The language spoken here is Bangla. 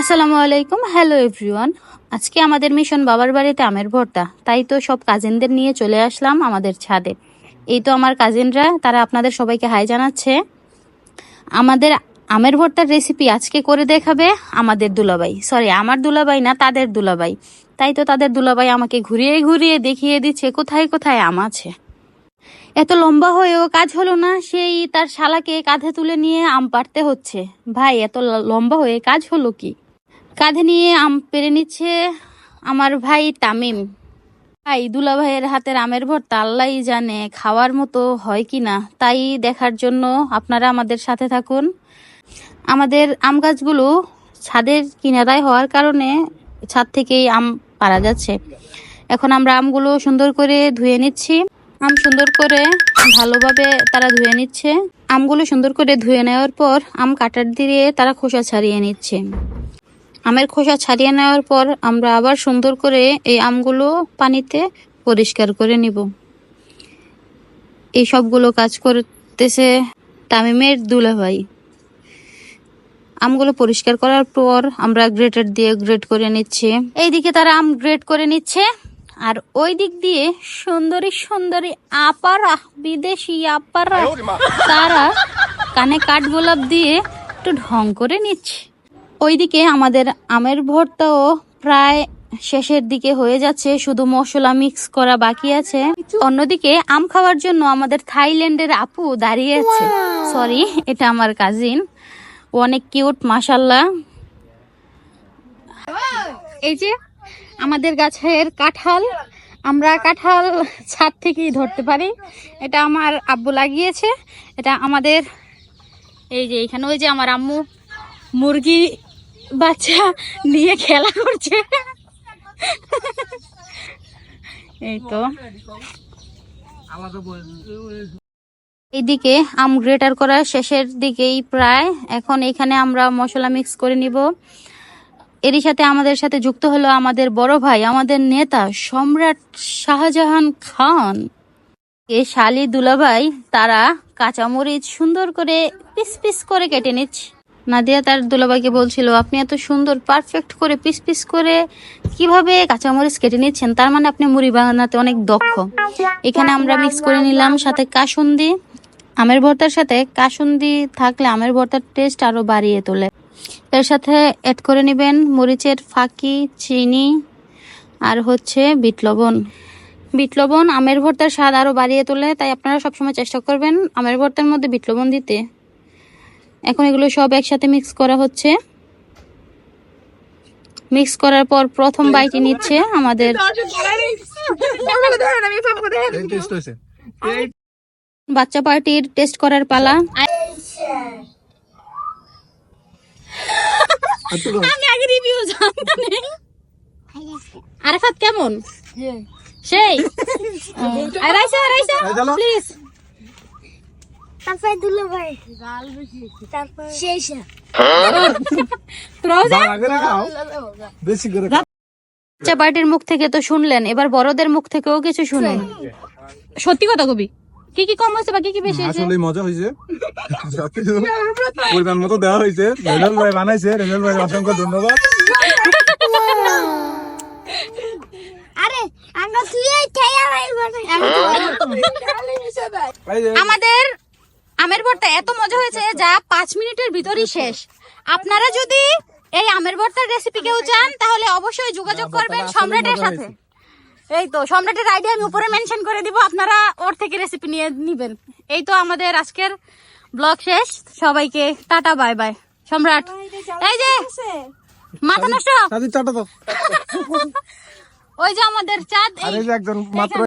আসসালামু আলাইকুম, হ্যালো এভরিওয়ান। আজকে আমাদের মিশন বাবার বাড়িতে আমের ভর্তা। তাই তো সব কাজিনদের নিয়ে চলে আসলাম আমাদের ছাদে। এই তো আমার কাজিনরা, তারা আপনাদের সবাইকে হাই জানাচ্ছে। আমাদের আমের ভর্তার রেসিপি আজকে করে দেখাবে আমাদের দুলাবাই সরি আমার দুলাবাই না, তাদের দুলাবাই তাই তো তাদের দুলাবাই আমাকে ঘুরিয়ে ঘুরিয়ে দেখিয়ে দিচ্ছে, কোথায় কোথায় আম আছে। এত লম্বা হয়েও কাজ হলো না, সেই তার শালাকে কাঁধে তুলে নিয়ে আম পাড়তে হচ্ছে। ভাই, এত লম্বা হয়ে কাজ হলো কি? কাঁধে নিয়ে আম পেরে নিচ্ছে আমার ভাই তামিম। ভাই দুলা ভাইয়ের হাতের আমের ভর্তা আল্লাহই জানে খাওয়ার মতো হয় কি না, তাই দেখার জন্য আপনারা আমাদের সাথে থাকুন। আমাদের আম গাছগুলো ছাদের কিনারায় হওয়ার কারণে ছাদ থেকেই আম পারা যাচ্ছে। এখন আমরা আমগুলো সুন্দর করে ধুয়ে নিচ্ছি। আম সুন্দর করে ভালোভাবে তারা ধুয়ে নিচ্ছে। আমগুলো সুন্দর করে ধুয়ে নেওয়ার পর আম কাটার দিয়ে তারা খোসা ছাড়িয়ে নিচ্ছে। আমের খোসা ছাড়িয়ে নেওয়ার পর আমরা আবার সুন্দর করে এই আমগুলো পানিতে পরিষ্কার করে নিব। এই সবগুলো কাজ করতেছে তামিমের দুলাভাই। আমগুলো পরিষ্কার করার পর আমরা গ্রেটার দিয়ে গ্রেট করে নিচ্ছি। এইদিকে তারা আম গ্রেট করে নিচ্ছে আর ওই দিক দিয়ে সুন্দরী সুন্দরী আপারা বিদেশি আপারা তারা কানে কাঠ গোলাপ দিয়ে একটু ঢং করে নিচ্ছে। ওইদিকে আমাদের আমের ভর্তাও প্রায় শেষের দিকে হয়ে যাচ্ছে শুধু মশলা মিক্স করা বাকি আছে। অন্যদিকে আম খাওয়ার জন্য আমাদের থাইল্যান্ডের আপু দাঁড়িয়ে আছে। সরি এটা আমার কাজিন অনেক কিউট মাসাল্লাহ এই যে আমাদের গাছের কাঁঠাল আমরা কাঁঠাল ছাদ থেকেই ধরতে পারি। এটা আমার আব্বু লাগিয়েছে। এটা আমাদের এই যে এখানে ওই যে আমার আম্মু মুরগি বাচ্চা নিয়ে খেলা করছে। এই তো। এইদিকে আম গ্রেটার করা শেষের দিকেই প্রায়। এখন এখানে আমরা মশলা মিক্স করে নিব। এরই সাথে আমাদের সাথে যুক্ত হলো আমাদের বড় ভাই, আমাদের নেতা সম্রাট শাহজাহান খান। এ শালি দুলাভাই, তারা কাঁচামরিচ সুন্দর করে পিস পিস করে কেটে নিচ্ছে। নাদিয়া তার দুলাভাইকে বলছিল, আপনি এত সুন্দর পারফেক্ট করে পিস পিস করে কীভাবে কাঁচামরিচ কেটে নিচ্ছেন? তার মানে আপনি মুড়ি বানাতে অনেক দক্ষ। এখানে আমরা মিক্স করে নিলাম সাথে কাসুন্দি। আমের ভর্তার সাথে কাসুন্দি থাকলে আমের ভর্তার টেস্ট আরও বাড়িয়ে তোলে। এর সাথে অ্যাড করে নেবেন মরিচের ফাঁকি, চিনি আর হচ্ছে বিট লবণ। বিট লবণ আমের ভর্তার স্বাদ আরও বাড়িয়ে তোলে, তাই আপনারা সবসময় চেষ্টা করবেন আমের ভর্তার মধ্যে বিট লবণ দিতে। এখন এগুলো সব একসাথে মিক্স করা হচ্ছে। মিক্স করার পর প্রথম বাইটি নিচ্ছে আমাদের বাচ্চা পার্টির টেস্ট করার পালা। আমি আগে রিভিউ আরাফাত কেমন? সেই। আর আইসা আর আইসা এই চলো। প্লিজ তারপরে দুলো ভাই। তারপর শেষ। বেশি করে বাচ্চা পার্টির মুখ থেকে তো শুনলেন এবার বড়দের মুখ থেকেও কিছু শুনুন। সত্যি কথা কবি? কি কি কম হয়েছে বা কি কি বেশি হয়েছে আসলে মজা হয়েছে। পরিমাণ মতো দেওয়া হয়েছে। রেজাল ভাই বানাইছে। রেজাল ভাই অসংখ্য ধন্যবাদ। আরে আমরা তুই খেয়া ভাই এই যে। আমাদের আমের ভর্তা এত মজা হয়েছে যা পাঁচ মিনিটের ভিতরই শেষ। আপনারা যদি এই আমের ভর্তার রেসিপি কেউ চান তাহলে অবশ্যই যোগাযোগ করবেন সম্রাটের সাথে। এই তো সম্রাটের আইডিয়া আমি উপরে মেনশন করে দিব আপনারা ওর থেকে রেসিপি নিয়ে নিবেন। এই তো আমাদের আজকের ব্লগ শেষ। সবাইকে টাটা বাই বাই সম্রাট এই যে মাথা নষ্ট। ওই যে আমাদের চাঁদ এই এই যে একজন মাত্র